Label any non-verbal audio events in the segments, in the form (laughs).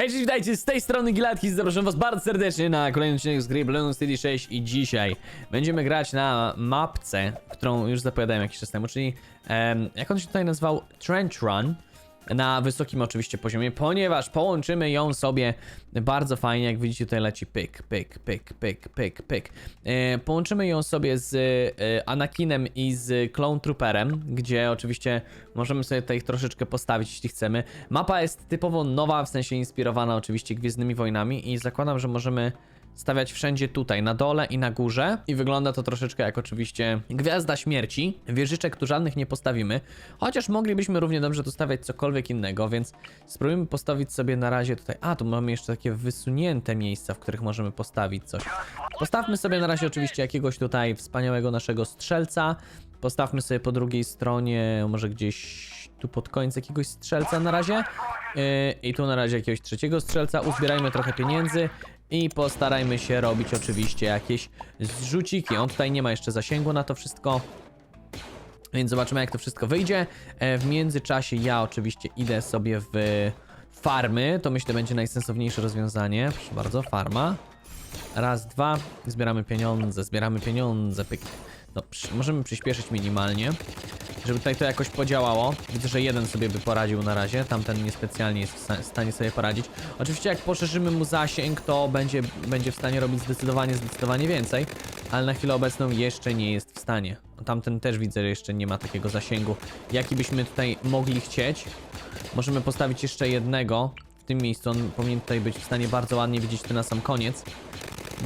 Hej, cześć, witajcie, z tej strony Gilatki, zapraszam was bardzo serdecznie na kolejny odcinek z gry Balloon City 6 i dzisiaj będziemy grać na mapce, którą już zapowiadałem jakiś czas temu, czyli em, jak on się tutaj nazywał? Trench Run na wysokim oczywiście poziomie, ponieważ połączymy ją sobie bardzo fajnie, jak widzicie tutaj leci pyk, pyk, pyk, pyk, pyk, pyk. E, połączymy ją sobie z e, Anakinem i z Clone Trooperem, gdzie oczywiście możemy sobie tutaj troszeczkę postawić, jeśli chcemy. Mapa jest typowo nowa, w sensie inspirowana oczywiście Gwiezdnymi Wojnami i zakładam, że możemy stawiać wszędzie tutaj, na dole i na górze. I wygląda to troszeczkę jak oczywiście Gwiazda Śmierci. Wieżyczek tu żadnych nie postawimy, chociaż moglibyśmy równie dobrze tu stawiać cokolwiek innego, więc spróbujmy postawić sobie na razie tutaj... A, tu mamy jeszcze takie wysunięte miejsca, w których możemy postawić coś. Postawmy sobie na razie oczywiście jakiegoś tutaj wspaniałego naszego strzelca. Postawmy sobie po drugiej stronie, może gdzieś tu pod koniec jakiegoś strzelca na razie. Yy, I tu na razie jakiegoś trzeciego strzelca. Uzbierajmy trochę pieniędzy i postarajmy się robić oczywiście jakieś zrzuciki. On tutaj nie ma jeszcze zasięgu na to wszystko. Więc zobaczymy jak to wszystko wyjdzie. E, W międzyczasie ja oczywiście idę sobie w farmy. To myślę będzie najsensowniejsze rozwiązanie. Proszę bardzo, farma. Raz, dwa. Zbieramy pieniądze, zbieramy pieniądze. Możemy przyspieszyć minimalnie, żeby tutaj to jakoś podziałało. Widzę, że jeden sobie by poradził na razie, tamten niespecjalnie jest w sta- w stanie sobie poradzić. Oczywiście jak poszerzymy mu zasięg, to będzie, będzie w stanie robić zdecydowanie, zdecydowanie więcej, ale na chwilę obecną jeszcze nie jest w stanie. Tamten też widzę, że jeszcze nie ma takiego zasięgu, jaki byśmy tutaj mogli chcieć. Możemy postawić jeszcze jednego w tym miejscu, on powinien tutaj być w stanie bardzo ładnie widzieć to na sam koniec.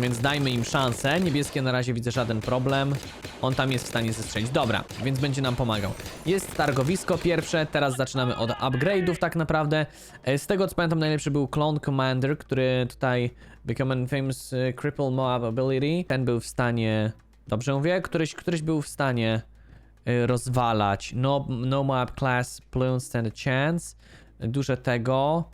Więc dajmy im szansę. Niebieskie na razie widzę żaden problem. On tam jest w stanie zestrzelić. Dobra, więc będzie nam pomagał. Jest targowisko pierwsze, teraz zaczynamy od upgrade'ów tak naprawdę. E, Z tego co pamiętam najlepszy był Clone Commander, który tutaj Become Famous e, Cripple Moab Ability. Ten był w stanie... Dobrze mówię? Któryś, któryś był w stanie y, rozwalać. No, no Moab Class Balloon Stand a Chance. Duże tego.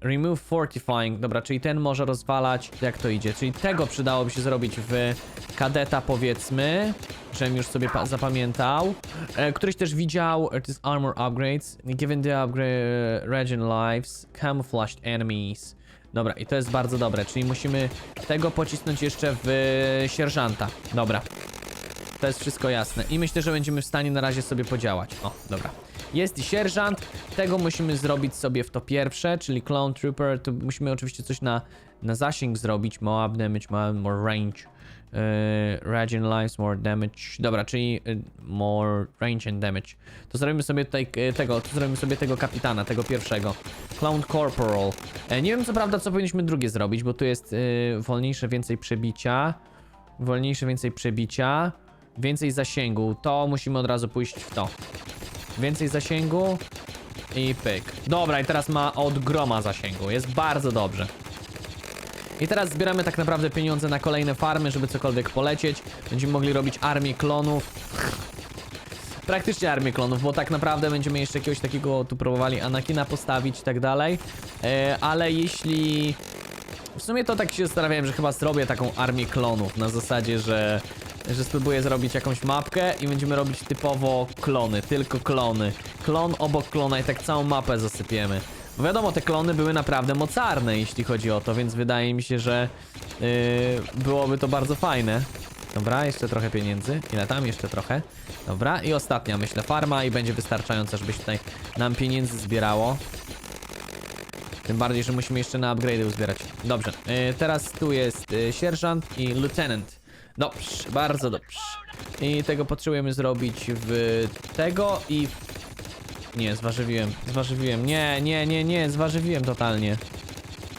Remove Fortifying. Dobra, czyli ten może rozwalać. Jak to idzie? Czyli tego przydałoby się zrobić w kadeta, powiedzmy. Żebym już sobie pa- zapamiętał. E, któryś też widział. e, To jest Armor Upgrades. Given the upgrade Regen Lives. Camouflaged Enemies. Dobra, i to jest bardzo dobre. Czyli musimy tego pocisnąć jeszcze w sierżanta. Dobra. To jest wszystko jasne. I myślę, że będziemy w stanie na razie sobie podziałać. O, dobra. Jest i sierżant. Tego musimy zrobić sobie w to pierwsze, czyli Clone Trooper. Tu musimy oczywiście coś na, na zasięg zrobić. Moab damage, more range. Yy, Regen lives, more damage. Dobra, czyli yy, more range and damage. To zrobimy sobie tutaj yy, tego, to zrobimy sobie tego kapitana, tego pierwszego. Clone Corporal. E, nie wiem co prawda, co powinniśmy drugie zrobić, bo tu jest yy, wolniejsze, więcej przebicia. Wolniejsze, więcej przebicia. Więcej zasięgu. To musimy od razu pójść w to. Więcej zasięgu. I pyk. Dobra, i teraz ma od groma zasięgu. Jest bardzo dobrze. I teraz zbieramy tak naprawdę pieniądze na kolejne farmy, żeby cokolwiek polecieć. Będziemy mogli robić armię klonów. Praktycznie armię klonów, bo tak naprawdę będziemy jeszcze jakiegoś takiego tu próbowali Anakina postawić i tak dalej. E, ale jeśli... W sumie to tak się zastanawiałem, że chyba zrobię taką armię klonów na zasadzie, że, że spróbuję zrobić jakąś mapkę i będziemy robić typowo klony, tylko klony. Klon obok klona i tak całą mapę zasypiemy. Bo wiadomo, te klony były naprawdę mocarne, jeśli chodzi o to, więc wydaje mi się, że yy, byłoby to bardzo fajne. Dobra, jeszcze trochę pieniędzy. Ile tam? Jeszcze trochę. Dobra, i ostatnia, myślę, farma i będzie wystarczająca, żebyś tutaj nam pieniędzy zbierało. Tym bardziej, że musimy jeszcze na upgrade uzbierać. Dobrze, yy, teraz tu jest yy, sierżant i lieutenant. Dobrze, bardzo dobrze. I tego potrzebujemy zrobić w tego i... Nie, zważywiłem, zważywiłem. Nie, nie, nie, nie, zważywiłem totalnie.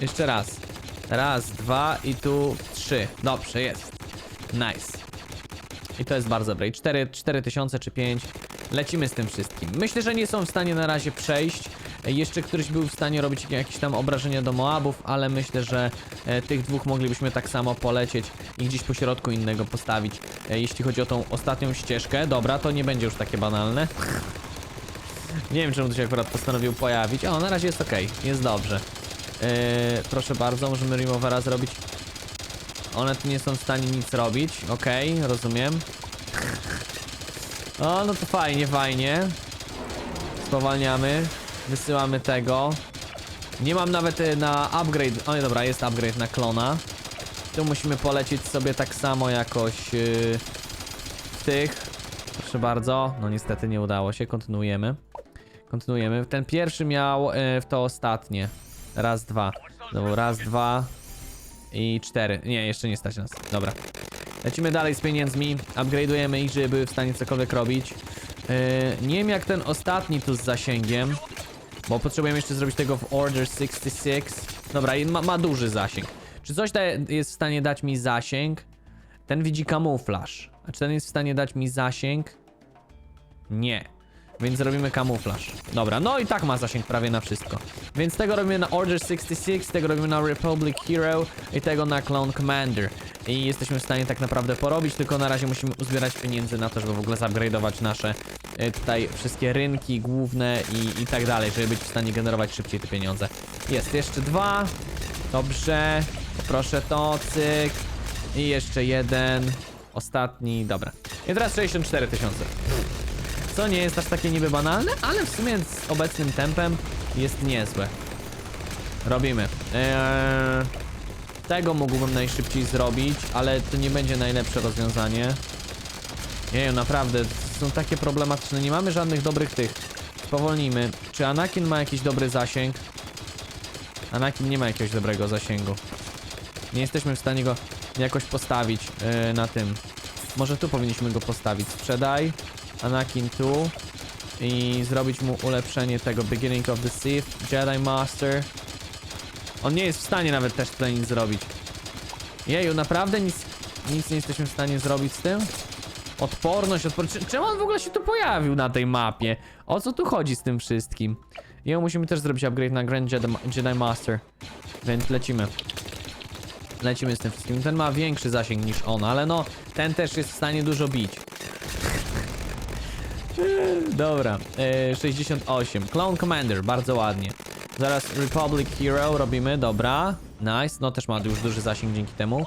Jeszcze raz. Raz, dwa i tu trzy. Dobrze, jest. Nice. I to jest bardzo dobre. I 4, 4 tysiące czy 5. Lecimy z tym wszystkim. Myślę, że nie są w stanie na razie przejść. E, Jeszcze któryś był w stanie robić jakieś tam obrażenia do Moabów, ale myślę, że e, tych dwóch moglibyśmy tak samo polecieć i gdzieś po środku innego postawić. E, jeśli chodzi o tą ostatnią ścieżkę, dobra, to nie będzie już takie banalne. (laughs) nie wiem, czemu to się akurat postanowił pojawić. O, na razie jest ok, jest dobrze. Proszę bardzo, możemy removera zrobić one tu nie są w stanie nic robić. Okej, rozumiem. (laughs) O, no to fajnie, fajnie. Spowalniamy. Wysyłamy tego. Nie mam nawet e, na upgrade. O nie, dobra, jest upgrade na klona. Tu musimy polecieć sobie tak samo jakoś w tych. Proszę bardzo. No niestety nie udało się. Kontynuujemy. Kontynuujemy. Ten pierwszy miał yy, w to ostatnie. Raz, dwa. No, raz, dwa i cztery. Nie, jeszcze nie stać nas. Dobra. Lecimy dalej z pieniędzmi. Upgrade'ujemy ich, żeby były w stanie cokolwiek robić. Yy, nie wiem jak ten ostatni tu z zasięgiem. Bo potrzebujemy jeszcze zrobić tego w Order 66. Dobra, i ma, ma duży zasięg. Czy coś da, jest w stanie dać mi zasięg? Ten widzi kamuflaż. A czy ten jest w stanie dać mi zasięg? Nie. Więc zrobimy kamuflaż. Dobra, no i tak ma zasięg prawie na wszystko. Więc tego robimy na Order 66, tego robimy na Republic Hero i tego na Clone Commander. I jesteśmy w stanie tak naprawdę porobić, tylko na razie musimy uzbierać pieniędzy na to, żeby w ogóle zupgrade'ować nasze tutaj wszystkie rynki główne i, i tak dalej, żeby być w stanie generować szybciej te pieniądze. Jest jeszcze dwa. Dobrze. Poproszę to, cyk. I jeszcze jeden. Ostatni, dobra. I teraz 64 tysiące. Co nie jest aż takie niby banalne, ale w sumie z obecnym tempem jest niezłe. Robimy. Eee, tego mógłbym najszybciej zrobić, ale to nie będzie najlepsze rozwiązanie. Jeju, naprawdę, są takie problematyczne. Nie mamy żadnych dobrych tych. Spowolnijmy. Czy Anakin ma jakiś dobry zasięg? Anakin nie ma jakiegoś dobrego zasięgu. Nie jesteśmy w stanie go jakoś postawić yy, na tym. Może tu powinniśmy go postawić. Sprzedaj. Anakin tu. I zrobić mu ulepszenie tego Beginning of the Sith. Jedi Master. On nie jest w stanie nawet też tutaj nic zrobić. Jeju, naprawdę nic, nic nie jesteśmy w stanie zrobić z tym? Odporność, odporność. Czemu on w ogóle się tu pojawił na tej mapie? O co tu chodzi z tym wszystkim? I musimy też zrobić upgrade na Grand Jedi, Jedi Master. Więc lecimy. Lecimy z tym wszystkim. Ten ma większy zasięg niż on, ale no, ten też jest w stanie dużo bić. (laughs) Dobra, e, 68. Clone Commander, bardzo ładnie. Zaraz Republic Hero robimy, dobra. Nice, no też ma już duży zasięg dzięki temu.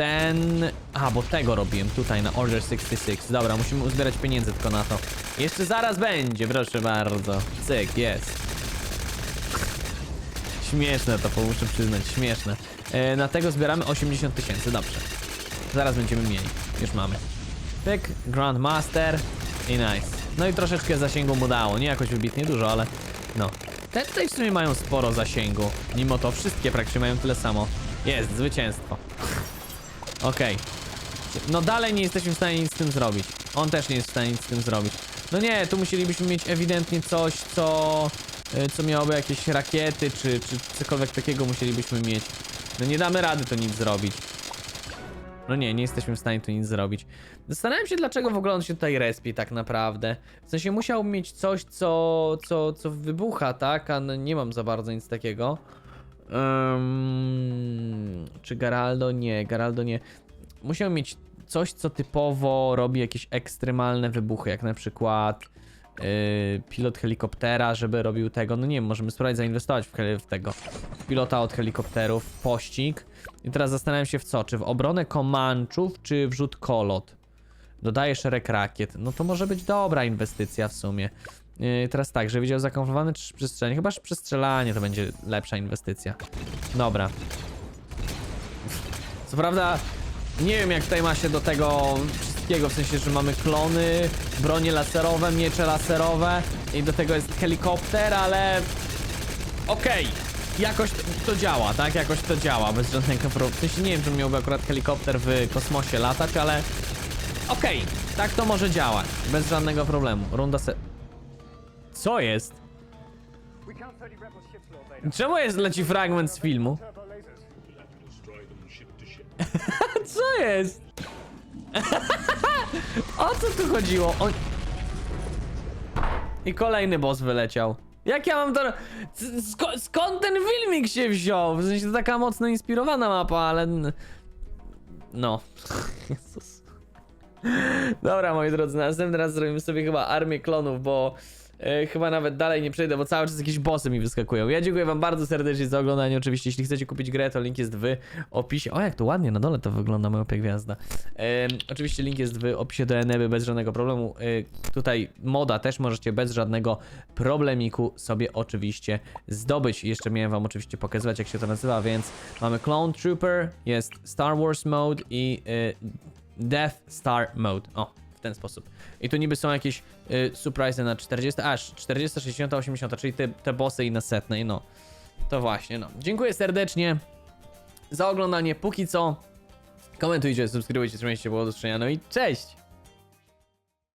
Ten... A, bo tego robiłem tutaj na Order 66. Dobra, musimy uzbierać pieniędzy tylko na to. Jeszcze zaraz będzie, proszę bardzo. Cyk, jest. Śmieszne to, muszę przyznać, śmieszne. E, na tego zbieramy 80 tysięcy, dobrze. Zaraz będziemy mieli, już mamy. Pyk, Grandmaster i nice. No i troszeczkę zasięgu mu dało, nie jakoś wybitnie dużo, ale no. Te tutaj w sumie mają sporo zasięgu. Mimo to wszystkie praktycznie mają tyle samo. Jest, zwycięstwo. Okej. No dalej nie jesteśmy w stanie nic z tym zrobić. On też nie jest w stanie nic z tym zrobić. No nie, tu musielibyśmy mieć ewidentnie coś, co... y, Co miałoby jakieś rakiety, czy, czy cokolwiek takiego musielibyśmy mieć. No nie damy rady to nic zrobić. No nie, nie jesteśmy w stanie tu nic zrobić. Zastanawiam się, dlaczego w ogóle on się tutaj respi tak naprawdę. W sensie musiał mieć coś, co, co, co wybucha, tak? A no, nie mam za bardzo nic takiego. Ym, czy Geraldo? Nie, Geraldo nie. Musiał mieć coś, co typowo robi jakieś ekstremalne wybuchy, jak na przykład yy, pilot helikoptera, żeby robił tego. No nie wiem, możemy spróbować zainwestować w, w tego. W pilota od helikopterów, pościg. I teraz zastanawiam się w co, czy w obronę Komanczów, czy w rzut kolot. Dodaję szereg rakiet. No to może być dobra inwestycja w sumie. Yy, teraz tak, że widział zakamuflowany czy przestrzelanie. Chyba, że przestrzelanie to będzie lepsza inwestycja. Dobra. Co prawda, nie wiem jak tutaj ma się do tego wszystkiego, w sensie, że mamy klony, bronie laserowe, miecze laserowe i do tego jest helikopter, ale... Okej, jakoś to, działa, tak? Jakoś to działa, bez żadnego problemu. W sensie nie wiem, czy miałby akurat helikopter w kosmosie latać, ale... Okej, tak to może działać, bez żadnego problemu. Runda se... Co jest? We count 30 rebel ships, Lord Vader. Czemu jest leci fragment z filmu? (laughs) Co jest? (laughs) o co tu chodziło? On... I kolejny boss wyleciał. Jak ja mam to... Sko skąd ten filmik się wziął? W sensie to taka mocno inspirowana mapa, ale... No. (laughs) Jezus. Dobra, moi drodzy, następny raz zrobimy sobie chyba armię klonów, bo... E, chyba nawet dalej nie przejdę, bo cały czas jakieś bossy mi wyskakują. Ja dziękuję wam bardzo serdecznie za oglądanie. Oczywiście, jeśli chcecie kupić grę, to link jest w opisie. O, jak to ładnie, na dole to wygląda, moja gwiazda. E, oczywiście link jest w opisie do Eneby bez żadnego problemu. E, tutaj moda też możecie bez żadnego problemiku sobie oczywiście zdobyć. Jeszcze miałem wam oczywiście pokazywać, jak się to nazywa, więc mamy Clone Trooper, jest Star Wars Mode i e, Death Star Mode. O, w ten sposób. I tu niby są jakieś y, surprise na 40, aż 40, 60, 80, czyli te, te bossy i na setnej, no. To właśnie, no. Dziękuję serdecznie za oglądanie. Póki co, komentujcie, subskrybujcie, trzymajcie się, było do usłyszenia, no i cześć!